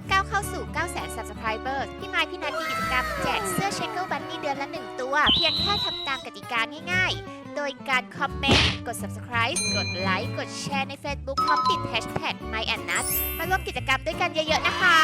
มื่อก้าวเข้าสู่ 9 0 0 0 0 subscriber พี่ไม้พี่นัทมีกิจกรรมแจกเสื้อเชคเกิลบันนี่เดือนละ 1 ตัว เพียงแค่ทำตามกติกาง่ายๆ โดยการคอมเมนต์ กด subscribe กดไลค์ กดแชร์ใน Facebook พร้อมติด hashtag my and nut มาร่วมกิจกรรมด้วยกันเยอะๆนะคะ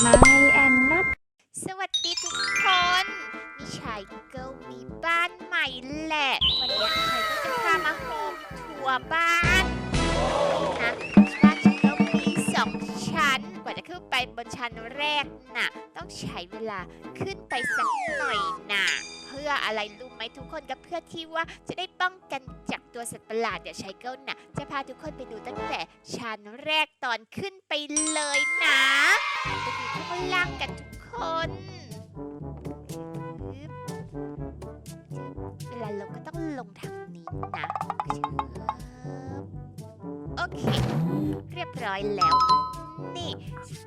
ไม่แอนนัทสวัสดีทุกคนมีชายเกิลมีบ้านใหม่แหละ วันนี้ชายก็จะพามาโฮมทัวร์บ้าน ขึ้นไปบนชั้นแรกน่ะ ต้องใช้เวลาขึ้นไปสักหน่อยน่ะ เพื่ออะไรรู้ไหมทุกคนก็เพื่อที่ว่าจะได้ป้องกันจากตัวสัตว์ประหลาดเดี๋ยวชายเกิลน่ะ จะพาทุกคนไปดูตั้งแต่ชั้นแรกตอนขึ้นไปเลยนะไปดูข้างล่างกันทุกคนเวลาลงก็ต้องลงทางนี้นะ โอเค เรียบร้อยแล้ว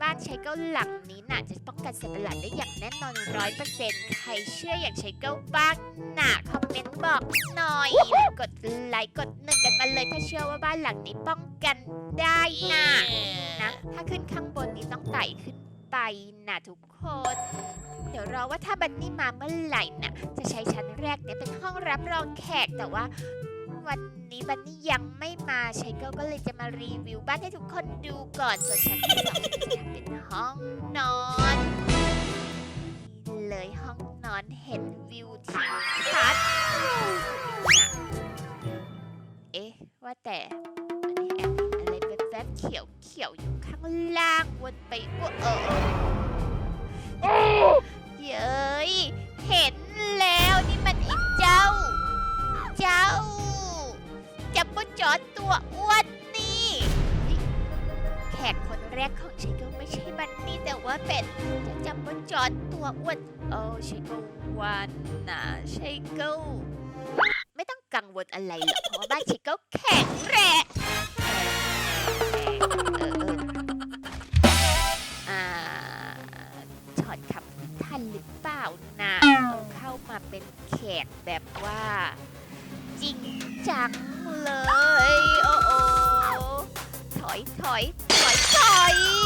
บ้านใช้เก้าหลังนี้น่ะจะป้องกันสัตว์ประหลาดได้อย่างแน่นอนร้อยเปอร์เซ็นต์ใครเชื่ออยากใช้เก้าบ้างน่ะคอมเมนต์บอกหน่อย กดไลค์กดหนึ่งกันมาเลยถ้าเชื่อว่าบ้านหลังนี้ป้องกันได้น่ะนะถ้าขึ้นข้างบนนี้ต้องไต่ขึ้นไปน่ะทุกคน เดี๋ยวรอว่าถ้าบันนี่มาเมื่อไหร่น่ะจะใช้ชั้นแรกเนี่ยเป็นห้องรับรองแขกแต่ว่า วันนี้บันนี่ยังไม่มาชัยเก้าก็เลยจะมารีวิวบ้านให้ทุกคนดูก่อน ส่วนชั้นที่สองจะทำเป็นห้องนอนนี่เลยห้องนอนเห็นวิวที่ นี่แต่ว่าเป็นเจ้าจัมโบ้จอร์จตัวอ้วนโอ้ชัยเกิลวันนะชัยเกิลไม่ต้องกังวลอะไรหรอกเพราะว่าบ้านชัยเกิลแข็งแรงเออเอออ่าถอดคำพูดทันหรือเปล่านะเอาเข้ามาเป็นแขกแบบว่า จริงจังเลย โอ้โอถอยถอยถอยถอย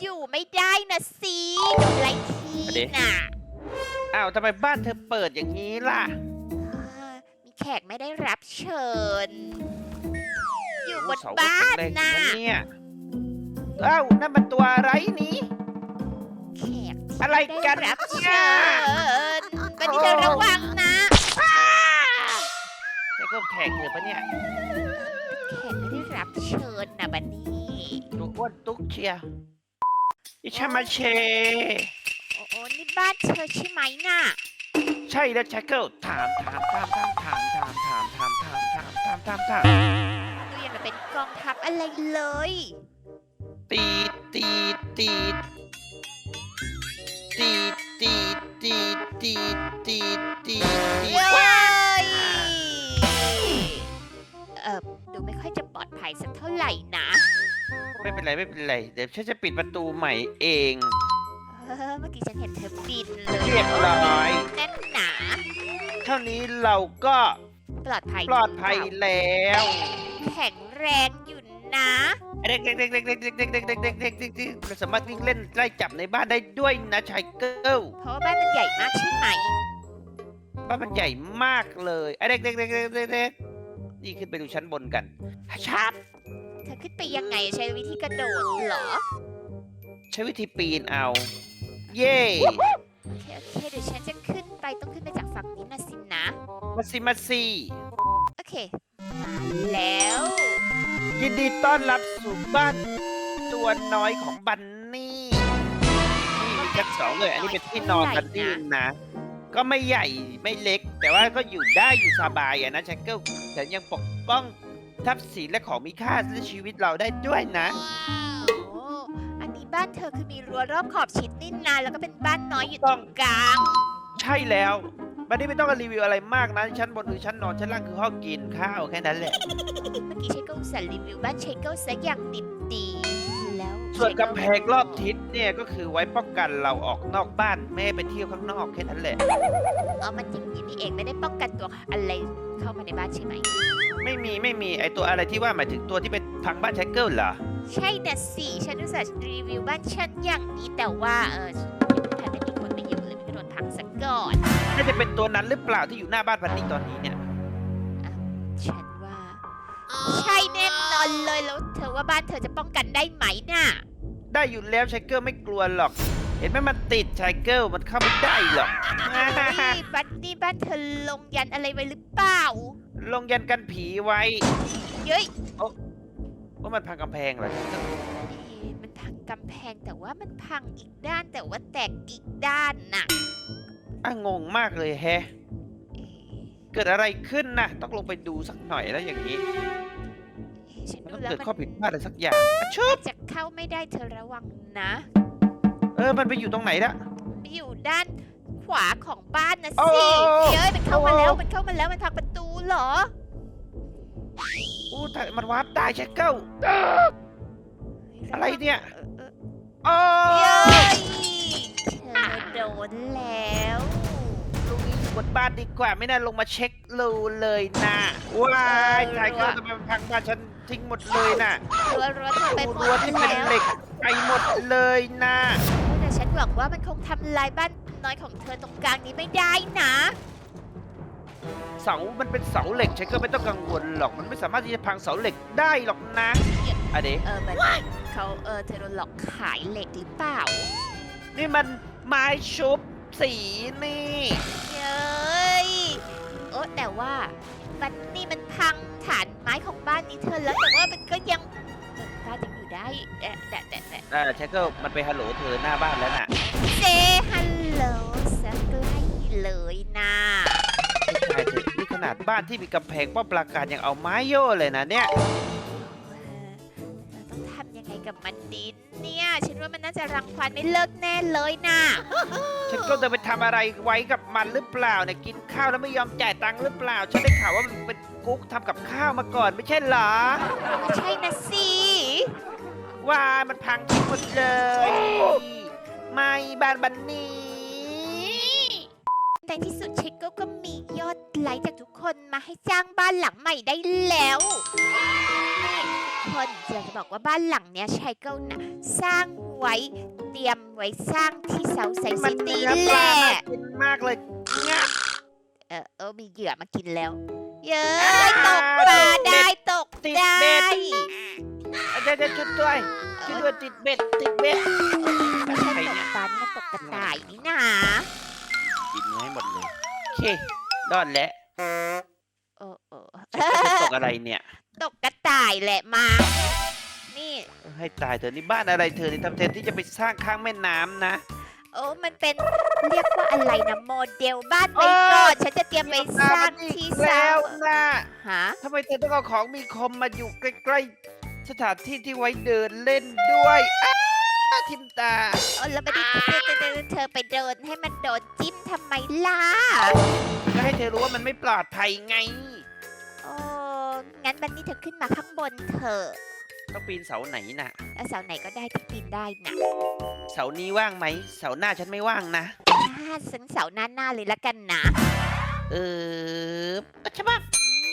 อยู่ไม่ได้นะสิโดนไล่ที่น่ะอ้าวทำไมบ้านเธอเปิดอย่างนี้ล่ะอ่ามีแขกไม่ได้รับเชิญ อยู่บนเสาบ้านแข็งแรงน่ะอยู่เนี่ยเอ้านั่นมันตัวอะไรนี้แขกที่อะไรไม่กัได้นรับเชิญบันนี่จะระวังนะใช่ก็แขกเธอปะเนี่ยแขกไม่ได้รับเชิญนะบันนี่ตัวอ้วนตุ๊กเชียร์ อิชามาเช โอ้โอ้นี่บ้านเธอใช่ไหมน่ะ ใช่แล้วแจ็คเกิลถามถามถามถามถามถามถามถามถามถามถามถามถามดูอย่างกับเป็นกองทัพอะไรเลย ตีดตีดตีดตีดตีดตีดตีดตีดตีดตีดเว้ว้ายเออดูไม่ค่อยจะปลอดภัยสักเท่าไหร่นะ ไม่เป็นไรไม่เป็นไร เดี๋ยวฉันจะปิดประตูใหม่เองเออเมื่อกี้ฉันเห็นเธอบินเลยเรียบร้อยแน่นหนา เท่านี้เราก็ปลอดภัยปลอดภัยแล้วแข็งแรงอยู่นะเด็กเด็กเด็กเด็กเด็กเด็กเด็กเด็กเด็กเด็กเด็กเด็กเด็กเราสามารถวิ่งเล่นไล่จับในบ้านได้ด้วยนะชายเกิลเพราะว่าบ้านมันใหญ่มากใช่ไหมบ้านมันใหญ่มากเลยเด็กเด็กเด็กเด็กเด็กเด็ก นี่ขึ้นไปดูชั้นบนกันชับเธอขึ้นไปยังไงใช้วิธีกระโดดเหรอ ใช้วิธีปีนเอา เย่โอเคโอเคเดี๋ยวฉันจะขึ้นไปต้องขึ้นไปจากฝั่งนี้นะสินะ มาสิมาสิโอเคมาแล้ว ยินดีต้อนรับสู่บ้านตัวน้อยของบันนี่นี่มีชั้นสองเลย อันนี้เป็นที่นอนบันนี่นะ ก็ไม่ใหญ่ไม่เล็ก แต่ว่าก็อยู่ได้อยู่สบายอะนะแชคเกิลแต่ยังปกป้องทรัพย์สินและของมีค่าและชีวิตเราได้ด้วยนะ โอ้อันนี้บ้านเธอคือมีรั้วรอบขอบชิดนี่นาแล้วก็เป็นบ้านน้อยอยู่ตต้รองงกลางใช่แล้วบันนี้ไม่ต้องรีวิวอะไรมากนะชั้นบนคือชั้นนอนชั้นล่างคือห้องกินข้าวแค่นั้นแหละ เมื่อกี้เชคก็อุตส่าห์รีวิวบ้านเชคก็ซะอย่างดิบดีแล้ว ส่วนกำแพงรอบทิศเนี่ยก็คือไว้ป้องกันเราออกนอกบ้านไม่ให้ไปเที่ยวข้างนอกแค่นั้นแหละเออมันอย่างนี้นี่เองไม่ได้ป้องกันตัวอะไรเข้ามาในบ้านใช่ไหม ไม่มีไม่มีไอตัวอะไรที่ว่าหมายถึงตัวที่เป็นพังบ้านแชกเกิลเหรอ ใช่นะสิฉันอุตส่าห์รีวิวบ้านฉันอย่างนี้แต่ว่าเออฉันไม่ทันได้มีคนไปอยู่เลยมันก็โดนพังซะก่อนน่าจะเป็นตัวนั้นหรือเปล่าที่อยู่หน้าบ้านพันนี้ตอนนี้เนี่ย ฉันว่าใช่แน่น อนเลยแล้วเธอว่าบ้านเธอจะป้องกันได้ไหมน่ะ ได้อยู่แล้วชายเกิลไม่กลัวหรอก เห็นไหมมันติดชายเกิลมันเข้าไม่ได้หรอกเฮ้ยบ้านนี่บ้านเธอลงยันอะไรไว้หรือเปล่า ลงยันกันผีไว้เย้ยว่ามันพังกำแพงเหรอเอ๊ะมันพังกำแพงแต่ว่ามันพังอีกด้านแต่ว่าแตกอีกด้านน่ะอะงงมากเลยแฮะ เอ๊ะเกิดอะไรขึ้นนะต้องลงไปดูสักหน่อยแล้วอย่างนี้เอ๊ะฉัน มันดูต้องแล้วเกิดมันข้อผิดพลาดอะไรสักอย่างอะชุบจะเข้าไม่ได้เธอระวังนะ เออ มันไปอยู่ตรงไหนละอยู่ด้านขวาของบ้านนะโอ้สิเย้ยมันเข้ามาแล้วโอ้มันเข้ามาแล้ว มันพังประตูเหรอ อู้แต่มันวาร์ปได้ชายเกิลเฮ้ยอะไรเนี่ยออเออโอ้เย้ยเธอโดนแล้วลุงนี้อยู่บนบ้านดีกว่า ไม่น่าลงมาเช็ครูเลยนะว้ายชายเกิลทำไมมันพังบ้านฉัน ทิ้งหมดเลยน่ะรั้วรั้วเธอไปหมรั้วดที่เป็นแล้วเหล็กไปหมดเลยนะแต่ฉันหวังว่ามันคงทำลายบ้านน้อยของเธอตรงกลางนี้ไม่ได้นะ เสา มันเป็นเสาเหล็กใช้ก็ไม่ต้องกังวลหรอก มันไม่สามารถที่จะพังเสาเหล็กได้หรอกนะอะเดเออมันเขาเออเธอโดนหลอกขายเหล็กหรือเปล่านี่มันไม้ชุบสีนี่ เย้ยโอ้แต่ว่ามันนี่มันพัง ฐานไม้ของบ้านนี้เธอแล้วแต่ว่ามันก็ยังเออบ้านยังอยู่ได้แต่แต่แต่แต่อ่าใช้ก็มันไปฮัลโหลเธอหน้าบ้านแล้วน่ะเซฮัลโหลสักใกล้เลยนะใช่เธอนี่ขนาดบ้านที่มีกำแพงป้อมปราการยังเอาไม้โย่เลยนะเนี่ยเออเราต้องทำยังไงกับมันดีเนี่ย ฉันว่ามันน่าจะรังควานไม่เลิกแน่เลยนะฉันก็จะไปทำอะไรไว้กับมันหรือเปล่าเนี่ยกินข้าวแล้วไม่ยอมจ่ายตังค์หรือเปล่า ฉันได้ข่าวว่ามันเป็น กุ๊กทำกับข้าวมาก่อนไม่ใช่เหรอไม่ใช่นะสิ ว่ามันพังทิ้งหมดเลย ไม่บ้านบันนี้ ในที่สุดเชคก็ก็มียอดไลค์จากทุกคนมาให้จ้างบ้านหลังใหม่ได้แล้วนี่ทุกคนจะจะบอกว่าบ้านหลังเนี้ยชายเกิลนะสร้างไว้เตรียมไว้สร้างที่เซาไซมัซินตี้เนื้อปแหลาละน่ากินมากเลยงับ เออเออมีเหยื่อมากินแล้ว เย้ยตกปลาได้ตกติดได้เบ็ดอาจารย์จะช่วยด้วยช่วยด้วยติดเบ็ดติดเบ็ดไม่ใช่ตกปลานี่มันตกกระต่ายนี่นากินเนื้อให้หมดเลยโอเครอดแล้วเออเออจะตกอะไรเนี่ย ตกกระต่ายแหละมา นี่ให้ตายเธอนี่บ้านอะไรเธอนี่ทำแทนที่จะไปสร้างข้างแม่น้ำนะ โอ้มันเป็นเรียกว่าอะไรนะโมเดลบ้านไว้ก่อนฉันจะเตรียมไปสร้างที่สร้าแล้งวนะฮะทำไมเธอต้องเอาของมีคมมาอยู่ใกล้ๆ สถานที่ที่ไว้เดินเล่นด้วยอ้าทิมตาเออแล้วไม่ได้เธอเธอเธอเธอไปเดินให้มันโดนจิ้มทำไมล่ะก็ให้เธอรู้ว่ามันไม่ปลอดภัยไง โอ้งั้นวันนี้เธอขึ้นมาข้างบนเถอะ ต้องปีนเสาไหนน่ะแล้วเสาไหนก็ได้ที่ปีนได้นะเสานี้ว่างไหม เสาหน้าฉันไม่ว่างนะ ถ้าสันเสาหน้าหน้าเลยละกันนะ เออใช่ปะ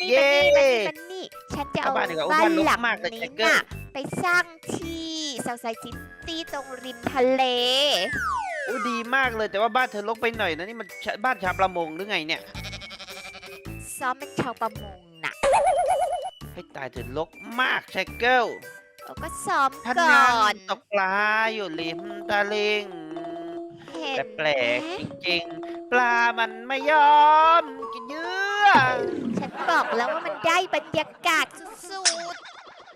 นี่เย้มันนี่มันนี่มันนี่ ฉันจะเอาเข้าบ้านดีกว่าบ้าบ้านนรกหลังมากเลยนี้แจ็คเกอร์ น่ะไปสร้างที่เซาไซซิตี้ตรงริมทะเล อู้ดีมากเลยแต่ว่าบ้านเธอลกไปหน่อยนะนี่มันชะบ้านชาวประมงหรือไงเนี่ย ซ้อมเป็นชาวประมงน่ะ ให้ตายเธอลกมากแชกเกิลเราก็ซ้อมท่านก่นั่องนตกปลาอยู่ริมตะลิง เห็นแต่แปลกไหมจริงๆ ปลามันไม่ยอมกินเยื่อฉันบอกแล้วว่ามันได้บรรยากาศสุด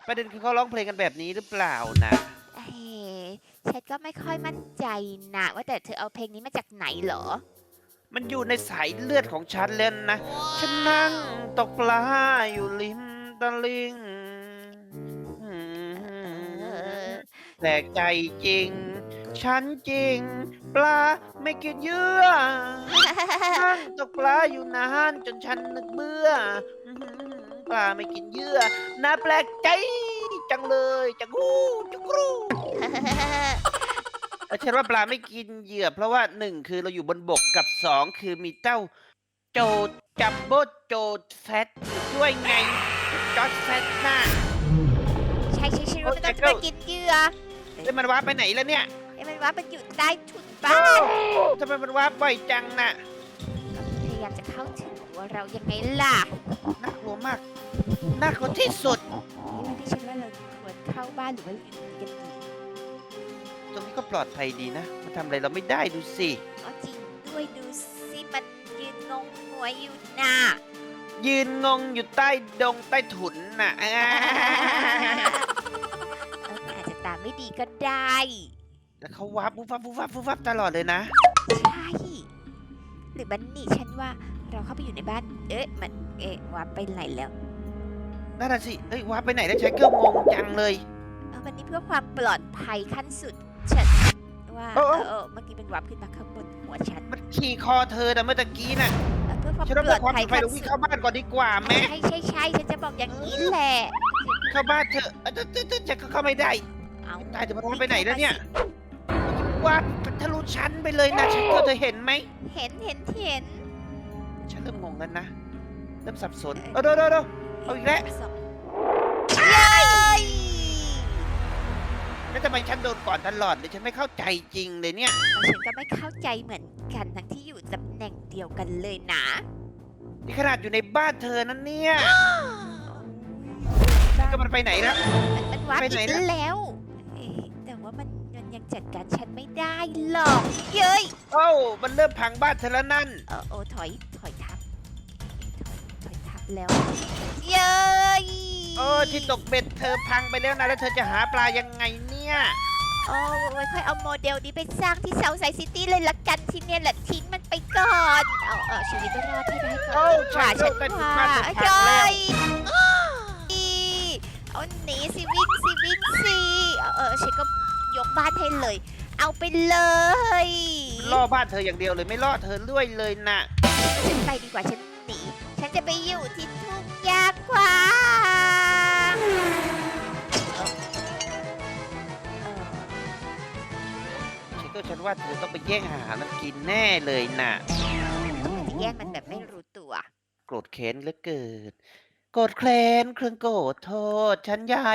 ประเด็นคือเขาร้องเพลงกันแบบนี้หรือเปล่านะ ๆเฮ้ฉันก็ไม่ค่อยมั่นใจนะว่าแต่เธอเอาเพลงนี้มาจากไหนเหรอ มันอยู่ในสายเลือดของฉันเล่นนะ ฉันนั่งตกปลาอยู่ริม ตลิงเออแปลกใจจริง ฉันจริง ปลาไม่กินเหยื่อนั่งตกปลาอยู่นานจนฉันนึกเบื่ออื้อหือปลาไม่กินเหยื่อน่าแปลกใจจังเลยจังกูจังกรูเออฉันว่าปลาไม่กินเหยื่อ เพราะว่าหนึ่งคือเราอยู่บนบกกับสองคือมีเต้าโจดจัมโบโจดแซดด้วยไง จอดแซดน่ะใช่ใช่ใช่ว่ามันต้องจะมากินเหยื่อเอ้ยมันว้าไปไหนแล้วเนี่ยไอ้มันว่ามันอยู่ใต้ถุนบ้านทำไมมันว้าบ่อยจังน่ะพยายามจะเข้าถึงหัวเรายังไงล่ะน่ากลัวมากน่ากลัวที่สุดนี่มันที่ฉันว่าเราควรเข้าบ้านหรือว่าอยู่กันดีตรงนี้ก็ปลอดภัยดีนะ มันทำอะไรเราไม่ได้ดูสิอ๋อจริงด้วยดูสิมันยืนงงหัวอยู่น่ะ ยืนงงอยู่ใต้ดงใต้ถุนน่ะอ่าเอออาจจะตามไม่ดีก็ได้ แล้วเขาวับวุบวับวุบวับวุบวับตลอดเลยนะ ใช่ หรือบันนี่ฉันว่าเราเข้าไปอยู่ในบ้าน เอ๊ะ มัน เอ๊ะว่าไปไหนแล้ว นั่นน่ะสิเฮ้ยวับไปไหนแล้วใช้เกิลงงจังเลย เออวันนี้เพื่อความปลอดภัยขั้นสุด ฉันว่าโอ้เอโอ้ อเออเมื่อกี้มันวับขึ้นมาข้างบนหัวฉัน มันขี่คอเธอนะเมื่อตะกี้น่ะเออเพื่อ ความฉันปต้องลบออกดความปภัลยอดภัยขั้นเราวิ่งสุดเข้าบ้านก่อนดีกว่าแม่ใช่ใช่ใช่ฉันจะบอกอย่างนี้แหละ เข้าบ้านเถอะเออตึ๊ดตึ๊ดตึ๊ดฉันก็เข้าไม่ได้เอาตายแต่มันวับไปไหนแล้วเนี่ยวับทะลุชั้นไปเลยนะฉันก็เธอเห็นไหมเห็นเห็นเห็นฉันเริ่มงงแล้วนะเริ่มสับสนเอาเดี๋ยวเดี๋ยวเดี๋ยว เอาอีกแล้ว สองเย้ยแล้วทำไมฉันโดนก่อนตลอดเลยฉันไม่เข้าใจจริงเลยเนี่ย ฉันก็ไม่เข้าใจเหมือนกันทั้งที่อยู่ตำแหน่งเดียวกันเลยนะ นี่ขนาดอยู่ในบ้านเธอนั้นเนี่ย ก็มันไปไหนแล้วมันมันวับไปอีไหนกนะ แล้วเอ๊ะแต่ว่ามันมันยังจัดการฉันไม่ได้หรอก เย้ยโอ้ามันเริ่มพังบ้านเธอแล้วนั่น เออโอ้ถอย ถอยทับ ถอย ถอยทับแล้ว เย้ยโอ้ที่ตกเบ็ดเธอพังไปแล้วนะแล้วเธอจะหาปลายังไงเนี่ย โอ้ไว้ค่อยเอาโมเดลนี้ไปสร้างที่เซาไซซิตี้เลยละกันที่เนี่ยแหละทิ้งมันไปก่อน เอาเอาชีวิตรอดให้ได้ก่อนโอ้ดีกว่าฉัฉันนก็ถึงว่าบ้านเธอพังเย้แล้วยเอาหนีสิวิ่งสิวิ่งสิเออเออฉันก็ยกบ้านให้เลย เอาไปเลยล่อบ้านเธออย่างเดียวเลยไม่ล่อเธอด้วยเลยนะฉันไปดีกว่าฉันหนีฉันจะไปอยู่ที่ทุ่งหญ้ากว้าง ก็ฉันว่าเธอต้องไปแย่งอาหารมันกินแน่เลยน่ะจะแย่งมันแบบไม่รู้ตัว โกรธแค้นเหลือเกิน โกรธแค้นเครื่องโกรธโทษฉันใหญ่